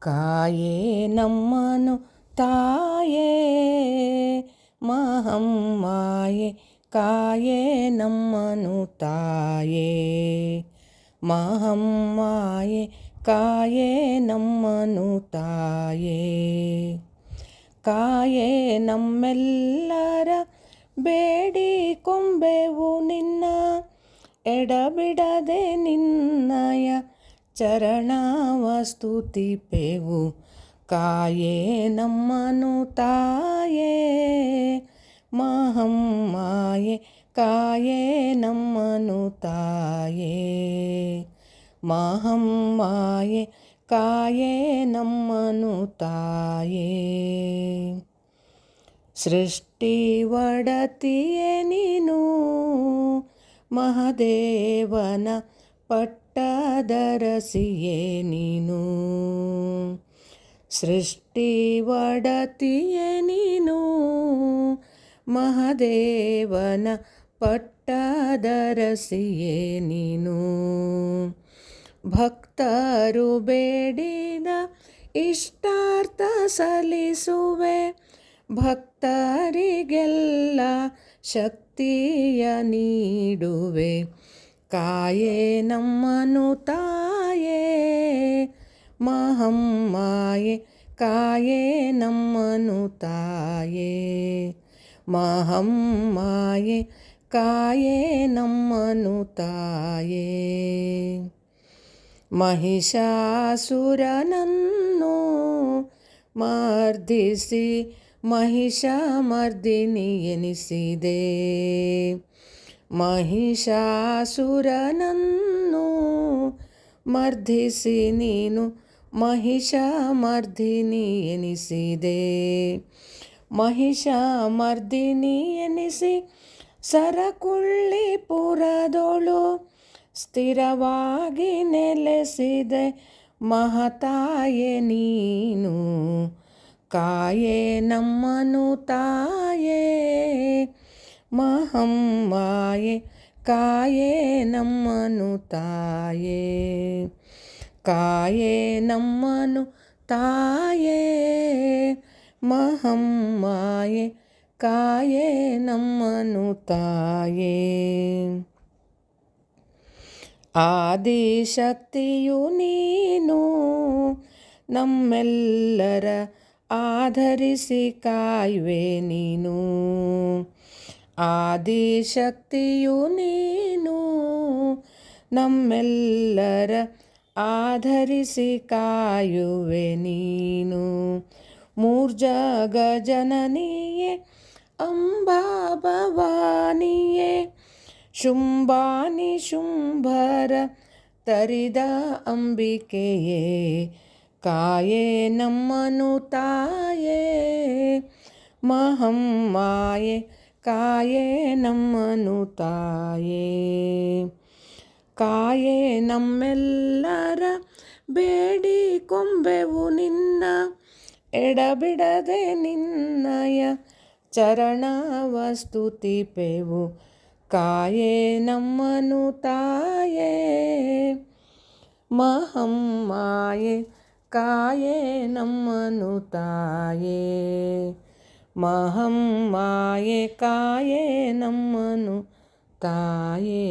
ಕಾಯೇ ನಮ್ಮನು ತಾಯೇ, ಮಹಮ್ಮಾಯೇ, ಕಾಯೇ ನಮ್ಮನು ತಾಯೇ, ಮಹಮ್ಮಾಯೇ, ಕಾಯೇ ನಮ್ಮನು ತಾಯೇ. ಕಾಯೇ ನಮ್ಮೆಲ್ಲರ ಬೇಡಿ ಕೊಂಬೆವು ನಿನ್ನ, ಎಡಬಿಡದೆ ನಿನ್ನಯ ಚರಣವ ಸ್ತುತಿಪೆವು ಕಾಯೇ ನಮ್ಮನು ತಾಯೇ ಮಹಮ್ಮಾಯೆ ಕಾಯೇ ನಮ್ಮನು ತಾಯೇ. ಮಹಮ್ಮಾಯೆ ಕಾಯೇ ನಮ್ಮನು ತಾಯೇ. ಸೃಷ್ಟಿ ಒಡತಿಯೇ ನೀನು, ಮಹದೇವನ ಪಟ್ಟದರಸಿಯೇ ನೀನು. ಸೃಷ್ಟಿ ಒಡತಿಯೇ ನೀನು. ಮಹದೇವನ ಪಟ್ಟದರಸಿಯೇ ನೀನು. ಭಕ್ತರು ಬೇಡಿದ ಇಷ್ಟಾರ್ಥ ಸಲ್ಲಿಸುವೆ. ಭಕ್ತರಿಗೆಲ್ಲ ಶಕ್ತಿಯ ನೀಡುವೆ. ಕಾಯೇ ನಮ್ಮನು ತಾಯೇ ಮಹಮ್ಮಾಯೆ ಕಾಯೇ ನಮ್ಮನು ತಾಯೇ ಮಹಮ್ಮಾಯೆ ಕಾಯೇ ನಮ್ಮನು ತಾಯೇ ಮಹಿಷಾಸುರನನ್ನು ಮರ್ದಿಸಿ ಮಹಿಷ ಮರ್ದಿನಿ ಎನಿಸಿದೆ ಮಹಿಷಾಸುರನನ್ನು ಮರ್ಧಿಸಿ ನೀನು ಮಹಿಷ ಮರ್ದಿನಿ ಎನಿಸಿದೆ. ಮಹಿಷ ಮರ್ದಿನಿ ಎನಿಸಿ ಸರಕುಳ್ಳಿ ಪುರದೋಳು ಸ್ಥಿರವಾಗಿ ನೆಲೆಸಿದೆ. ಮಹತಾಯೆ ನೀನು, ಕಾಯೇ ನಮ್ಮನು ತಾಯೇ. ಮಹಮ್ಮಾಯೆ, ಕಾಯೇ ನಮ್ಮನು ತಾಯೇ. ಕಾಯೇ ನಮ್ಮನು ತಾಯೇ, ಮಹಮ್ಮಾಯೆ, ಕಾಯೇ ನಮ್ಮನು ತಾಯೇ. ಆದಿಶಕ್ತಿಯು ನೀನು, ನಮ್ಮೆಲ್ಲರ ಆಧರಿಸಿ ಕಾಯುವೆ ನೀನು. ಆದಿಶಕ್ತಿಯು ನೀನು ನಮ್ಮೆಲ್ಲರ ಆಧರಿಸಿ ಕಾಯುವೆ ನೀನು ಮೂರ್ಜಗ ಜನನಿಯೇ ಅಂಬಾ ಭವಾನಿಯೇ ಶುಂಭಾನಿ ಶುಂಭರ ತರಿದ ಅಂಬಿಕೆಯೇ ಕಾಯೇ ನಮ್ಮನು ತಾಯೇ ಮಹಮ್ಮಾಯೆ ಕಾಯೇ ನಮ್ಮನು ತಾಯೇ. ಕಾಯೇ ನಮ್ಮೆಲ್ಲರ ಬೇಡಿ ಕೊಂಬೆವು ನಿನ್ನ, ಎಡಬಿಡದೆ ನಿನ್ನಯ ಚರಣವ ಸ್ತುತಿಪೆವು ಕಾಯೇ ನಮ್ಮನು ತಾಯೇ. ಮಹಮ್ಮಾಯೇ, ಕಾಯೇ ನಮ್ಮನು ತಾಯೇ. महं माये काये न मनु ताये